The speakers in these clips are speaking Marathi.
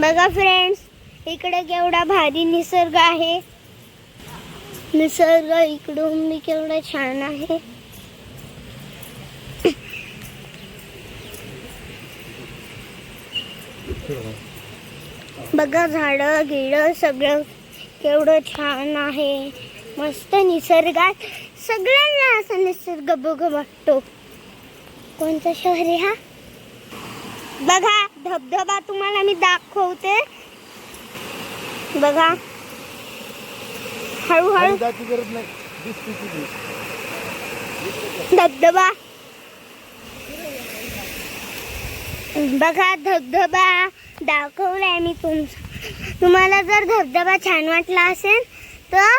बघा फ्रेंड्स इकडे केवढा भारी निसर्ग आहे. निसर्ग इकडून मी केवढा छान आहे. बघा झाडं गिडं सगळं केवढं छान आहे. मस्त निसर्गात. सगळ्यांना असा निसर्ग बघ वाटतो. कोणतं शहर आहे हा? बघा धबधबा तुम्हाला मी दाखवते. बघा. हळूहळू. धबधबा. बघा धबधबा दाखवलाय मी तुमचा. तुम्हाला जर धबधबा छान वाटला असेल तर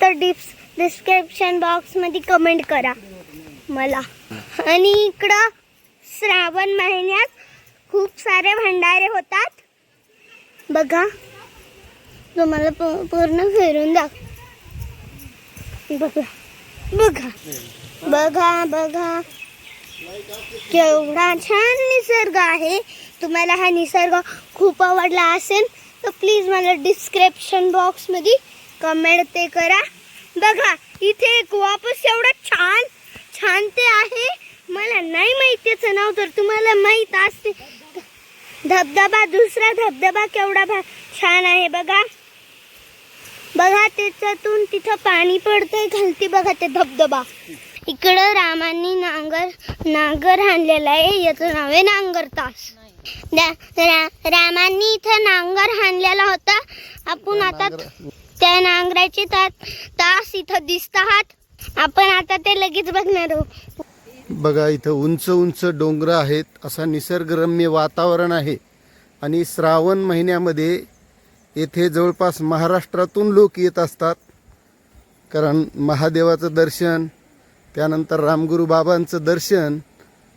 तर डिप्स डिस्क्रिप्शन बॉक्समध्ये कमेंट करा. मला. आणि इकडं श्रावण महिन्यात खूप सारे भंडारे होतात. बघा. तुम्हाला पूर्ण फिरून दाख बघा. बघा. बघा बघा. केवढा छान निसर्ग आहे. तुम्हाला हा निसर्ग खूप आवडला असेल तर प्लीज मला डिस्क्रिप्शन बॉक्समध्ये कमेंट ते करा. बघा इथे एक वापस एवढा छान छान ते आहे. नाही माहिती त्याचं नाव तर तुम्हाला माहीत असते. धबधबा दुसरा धबधबा केवढा भा छान आहे बघा. बघा त्याच्यातून तिथं पाणी पडतंय खालती बघा ते धबधबा. इकडं रामांनी नांगर नांगर आणलेला आहे. याचं नाव आहे नांगर तास. रा- रामांनी इथं नांगर हाणलेला होता. आपण आता त्या नांगराचे तास इथं दिसतात आपण आता ते लगेच बघणार आहोत बघा इथं उंच उंच डोंगर आहेत असा निसर्गरम्य वातावरण आहे. आणि श्रावण महिन्यामध्ये येथे जवळपास महाराष्ट्रातून लोक येत असतात कारण महादेवाचं दर्शन त्यानंतर रामगुरू बाबांचं दर्शन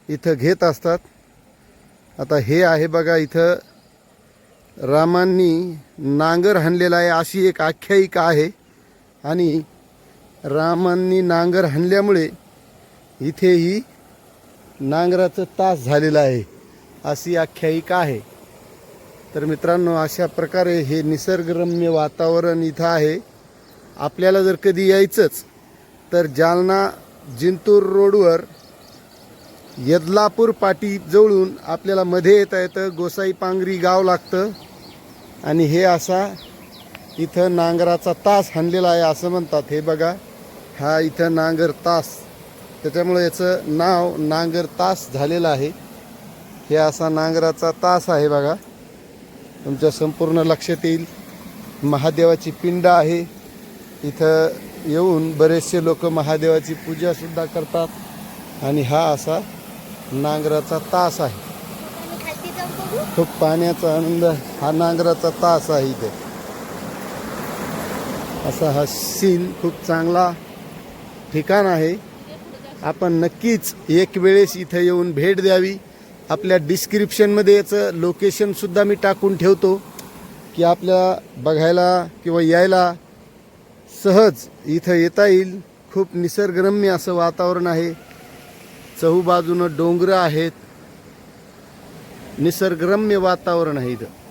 इथं घेत असतात. आता हे आहे बघा इथं रामांनी नांगर हाणलेला आहे अशी एक आख्यायिका आहे. आणि रामांनी नांगर हाणल्यामुळे इथेही नांगराचं तास झालेलं आहे. अशी आख्यायिका आहे. तर मित्रांनो अशा प्रकारे हे निसर्गरम्य वातावरण इथं आहे. आपल्याला जर कधी यायचंच तर जालना जिंतूर रोडवर यदलापूर पाटी जवळून आपल्याला मध्ये येता येतं गोसाई पांगरी गाव लागतं. आणि हे असा इथं नांगराचा तास हाणलेला आहे असं म्हणतात. हे बघा हा इथं नांगर तास. त्याच्यामुळे याचं नाव नांगर तास झालेलं आहे. हे असा नांगराचा तास आहे बघा. तुमच्या संपूर्ण लक्षात येईल. महादेवाची पिंड आहे. इथं येऊन बरेचसे लोक महादेवाची पूजासुद्धा करतात. आणि हा असा नांगराचा तास आहे. खूप पाण्याचा आनंद हा नांगराचा तास आहे इथे. असा हा सीन खूप चांगला ठिकाण आहे. आपण नक्कीच एक वेळेस इथं येऊन भेट द्यावी. आपल्या डिस्क्रिप्शनमध्ये याचं लोकेशनसुद्धा मी टाकून ठेवतो. की आपल्या बघायला किंवा यायला सहज इथं येता येईल. खूप निसर्गरम्य असं वातावरण आहे. चहूबाजूनं डोंगरं आहेत. निसर्गरम्य वातावरण आहे इथं.